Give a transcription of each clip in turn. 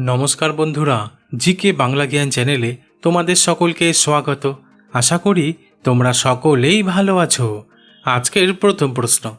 নমস্কার বন্ধুরা, জিকে বাংলা জ্ঞান চ্যানেলে তোমাদের সকলকে স্বাগত। আশা করি তোমরা সকলেই ভালো আছো। আজকের প্রথম প্রশ্ন।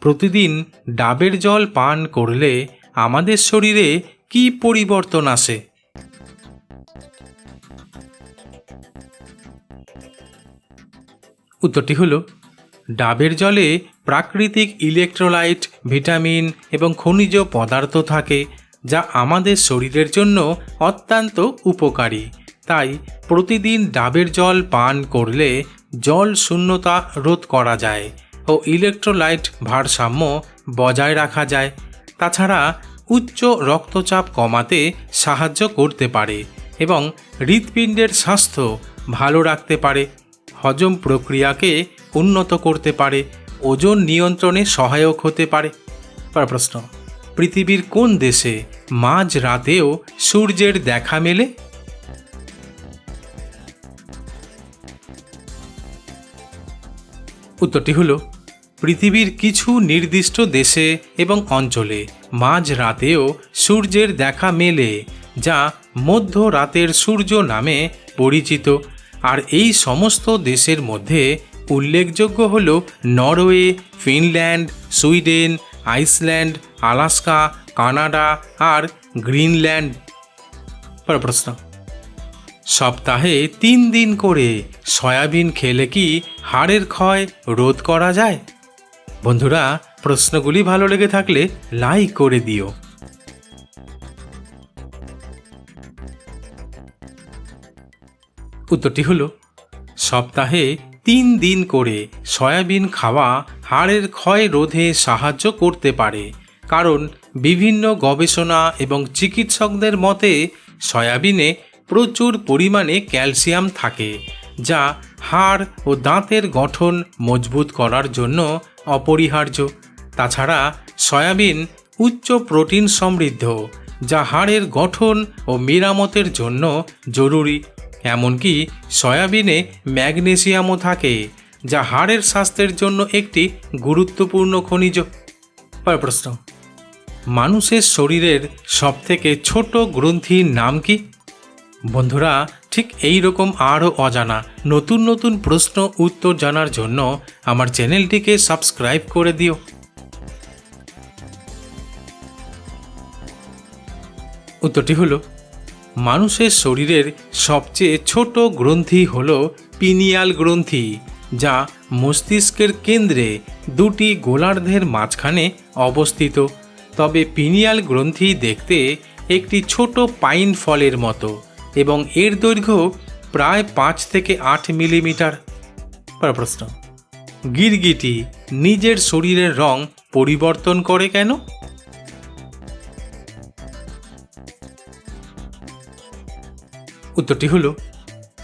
প্রতিদিন ডাবের জল পান করলে আমাদের শরীরে কি পরিবর্তন আসে? উত্তরটি হলো, ডাবের জলে প্রাকৃতিক ইলেকট্রোলাইট, ভিটামিন এবং খনিজ পদার্থ থাকে। যা আমাদের শরীরের জন্য অত্যন্ত উপকারী। তাই প্রতিদিন ডাবের জল পান করলে জল শূন্যতা রোধ করা যায় ও ইলেকট্রোলাইট ভারসাম্য বজায় রাখা যায়। তাছাড়া উচ্চ রক্তচাপ কমাতে সাহায্য করতে পারে এবং হৃৎপিণ্ডের স্বাস্থ্য ভালো রাখতে পারে, হজম প্রক্রিয়াকে উন্নত করতে পারে, ওজন নিয়ন্ত্রণে সহায়ক হতে পারে। প্রশ্ন। পৃথিবীর কোন দেশে মাঝ রাতেও সূর্যের দেখা মেলে? উত্তরটি হলো, পৃথিবীর কিছু নির্দিষ্ট দেশে এবং অঞ্চলে মাঝ রাতেও সূর্যের দেখা মেলে, যা মধ্য রাতের সূর্য নামে পরিচিত। আর এই সমস্ত দেশের মধ্যে উল্লেখযোগ্য হল Norway, Finland, Sweden Iceland, Alaska, Canada আর গ্রিনল্যান্ড। পর প্রশ্ন। সপ্তাহে তিন দিন করে সয়াবিন খেলে কি হাড়ের ক্ষয় রোধ করা যায়? বন্ধুরা, প্রশ্নগুলি ভালো লেগে থাকলে লাইক করে দিও। উত্তরটি হলো, সপ্তাহে তিন দিন করে সয়াবিন খাওয়া হাড়ের ক্ষয় রোধে সাহায্য করতে পারে। কারণ বিভিন্ন গবেষণা এবং চিকিৎসকদের মতে, সয়াবিনে প্রচুর পরিমাণে ক্যালসিয়াম থাকে, যা হাড় ও দাঁতের গঠন মজবুত করার জন্য অপরিহার্য। তাছাড়া সয়াবিন উচ্চ প্রোটিন সমৃদ্ধ, যা হাড়ের গঠন ও মেরামতের জন্য জরুরি। এমনকি সয়াবিনে ম্যাগনেসিয়ামও থাকে, যা হাড়ের স্বাস্থ্যের জন্য একটি গুরুত্বপূর্ণ খনিজ। প্রশ্ন। মানুষের শরীরের সবথেকে ছোট গ্রন্থির নাম কি? বন্ধুরা, ঠিক এই রকম আরও অজানা, নতুন নতুন প্রশ্ন উত্তর জানার জন্য আমার চ্যানেলটিকে সাবস্ক্রাইব করে দিও। উত্তরটি হলো মানুষের শরীরের সবচেয়ে ছোট গ্রন্থি হল পিনিয়াল গ্রন্থি, যা মস্তিষ্কের কেন্দ্রে দুটি গোলার্ধের মাঝখানে অবস্থিত। তবে পিনিয়াল গ্রন্থি দেখতে একটি ছোট পাইন ফলের মতো এবং এর দৈর্ঘ্য প্রায় পাঁচ থেকে আট মিলিমিটার। পর প্রশ্ন, গিরগিটি নিজের শরীরের রং পরিবর্তন করে কেন? উত্তরটি হলো,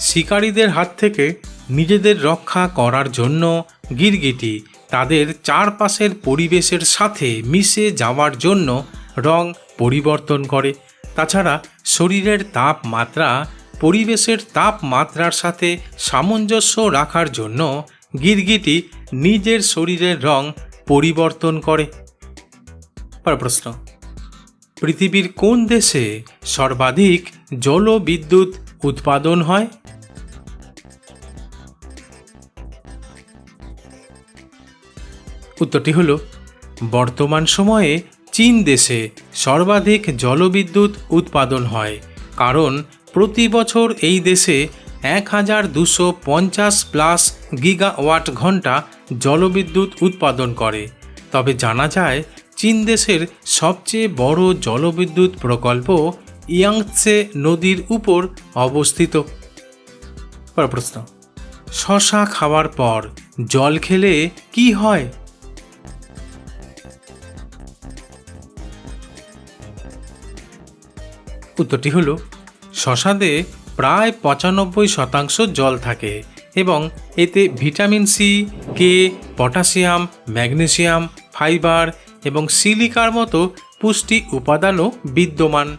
শিকারীদের হাত থেকে নিজেদের রক্ষা করার জন্য গিরগিটি তাদের চারপাশের পরিবেশের সাথে মিশে যাওয়ার জন্য রং পরিবর্তন করে। তাছাড়া শরীরের তাপমাত্রা পরিবেশের তাপমাত্রার সাথে সামঞ্জস্য রাখার জন্য গিরগিটি নিজের শরীরের রং পরিবর্তন করে। পর প্রশ্ন, পৃথিবীর কোন দেশে সর্বাধিক জলবিদ্যুৎ উৎপাদন হয়। উত্তরটি হল, বর্তমান সময়ে চীন দেশে সর্বাধিক জলবিদ্যুৎ উৎপাদন হয়, কারণ প্রতি বছর এই দেশে এক হাজার দুশো পঞ্চাশ প্লাস গিগাওয়াট ঘণ্টা জলবিদ্যুৎ উৎপাদন করে। তবে জানা যায়, চীন দেশের সবচেয়ে বড় জলবিদ্যুৎ প্রকল্প ইয়াংৎসে নদীর উপর অবস্থিত। পর প্রশ্ন, শশা খাওয়ার পর জল খেলে কি হয়? উত্তরটি হলো, শশাতে প্রায় পঁচানব্বই শতাংশ জল থাকে এবং এতে vitamin C, K, potassium magnesium fibre এবং সিলিকার মতো পুষ্টি উপাদানও বিদ্যমান।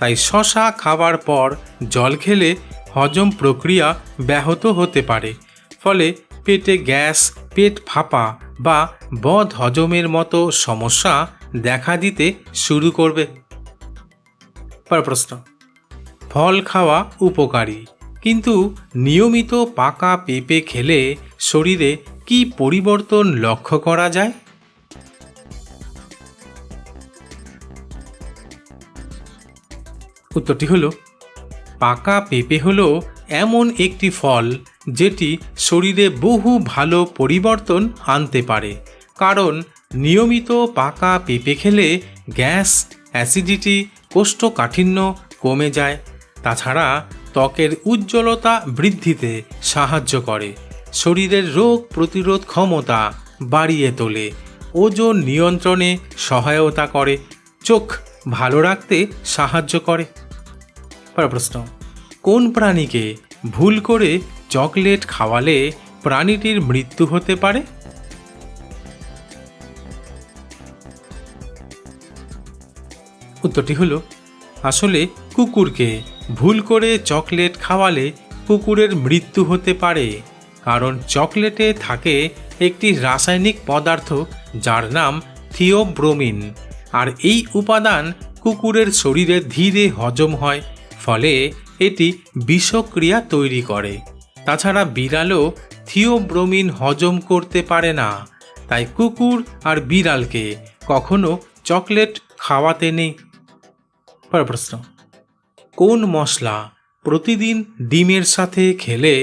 তাই শশা খাওয়ার পর জল খেলে হজম প্রক্রিয়া ব্যাহত হতে পারে। ফলে পেটে গ্যাস, পেট ফাঁপা বা বদ হজমের মতো সমস্যা দেখা দিতে শুরু করবে। পরের প্রশ্ন। ফল খাওয়া উপকারী, কিন্তু নিয়মিত পাকা পেঁপে খেলে শরীরে কি পরিবর্তন লক্ষ্য করা যায়? উত্তরটি হলো, পাকা পেঁপে হল এমন একটি ফল যেটি শরীরে বহু ভালো পরিবর্তন আনতে পারে। কারণ নিয়মিত পাকা পেঁপে খেলে গ্যাস, অ্যাসিডিটি, কোষ্ঠকাঠিন্য কমে যায়। তাছাড়া ত্বকের উজ্জ্বলতা বৃদ্ধিতে সাহায্য করে। শরীরের রোগ প্রতিরোধ ক্ষমতা বাড়িয়ে তোলে। ওজন নিয়ন্ত্রণে সহায়তা করে। চোখ ভালো রাখতে সাহায্য করে। পরের প্রশ্ন, কোন প্রাণীকে ভুল করে চকলেট খাওয়ালে প্রাণীটির মৃত্যু হতে পারে? উত্তরটি হলো, আসলে কুকুরকে ভুল করে চকলেট খাওয়ালে কুকুরের মৃত্যু হতে পারে, কারণ চকলেটে থাকে একটি রাসায়নিক পদার্থ যার নাম থিওব্রোমিন, আর এই উপাদান কুকুরের শরীরে ধীরে হজম হয় ফলে এটি বিষক্রিয়া তৈরি করে। তাছাড়া বিড়ালও থিওব্রোমিন হজম করতে পারে না। তাই কুকুর আর বিড়ালকে কখনো চকলেট খাওয়াতে নেই। প্রশ্ন। কোন মশলা প্রতিদিন ডিমের সাথে খেলে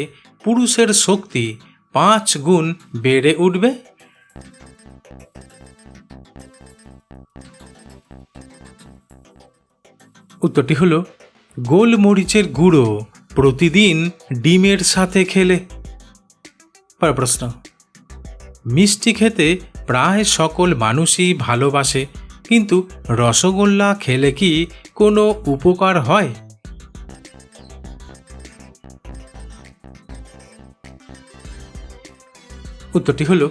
পুরুষের শক্তি পাঁচ গুণ বেড়ে উঠবে? উত্তরটি হলো গোলমরিচের গুঁড়ো প্রতিদিন ডিমের সাথে খেলে। প্রশ্ন। মিষ্টি খেতে প্রায় সকল মানুষই ভালোবাসে, কিন্তু রসগোল্লা খেলে কি কোনো উপকার হয়? উত্তরটি হলো,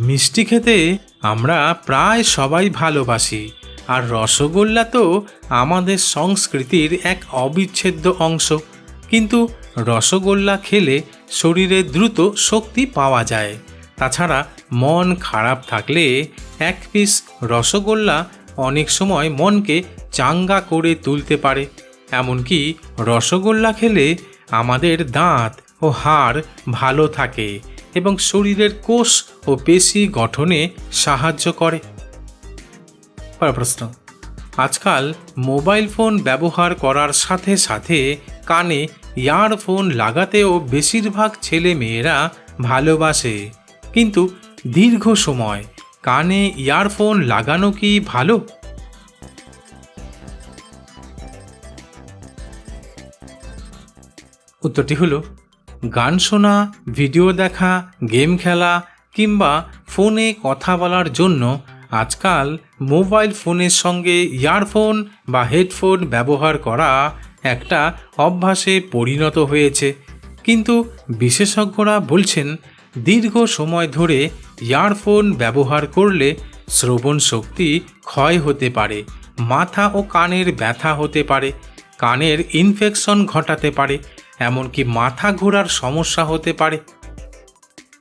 মিষ্টি খেতে আমরা প্রায় সবাই ভালোবাসি আর রসগোল্লা তো আমাদের সংস্কৃতির এক অবিচ্ছেদ্য অংশ। কিন্তু রসগোল্লা খেলে শরীরে দ্রুত শক্তি পাওয়া যায়। তাছাড়া মন খারাপ থাকলে এক পিস রসগোল্লা অনেক সময় মনকে চাঙ্গা করে তুলতে পারে। এমনকি রসগোল্লা খেলে আমাদের দাঁত ও হাড় ভালো থাকে এবং শরীরের কোষ ও পেশি গঠনে সাহায্য করে। পরের প্রশ্ন। আজকাল মোবাইল ফোন ব্যবহার করার সাথে সাথে কানে ইয়ারফোন লাগাতেও বেশিরভাগ ছেলে মেয়েরা ভালোবাসে। কিন্তু দীর্ঘ সময় কানে ইয়ারফোন লাগানো কি ভালো? উত্তরটি হলো, গান শোনা, ভিডিও দেখা, গেম খেলা কিংবা ফোনে কথা বলার জন্য আজকাল মোবাইল ফোনের সঙ্গে ইয়ারফোন বা হেডফোন ব্যবহার করা একটা অভ্যাসে পরিণত হয়েছে। কিন্তু বিশেষজ্ঞরা বলছেন, দীর্ঘ সময় ধরে ইয়ারফোন ব্যবহার করলে শ্রবণ শক্তি ক্ষয় হতে পারে, মাথা ও কানের ব্যথা হতে পারে, কানের ইনফেকশন ঘটাতে পারে, এমনকি মাথা ঘোরার সমস্যা হতে পারে।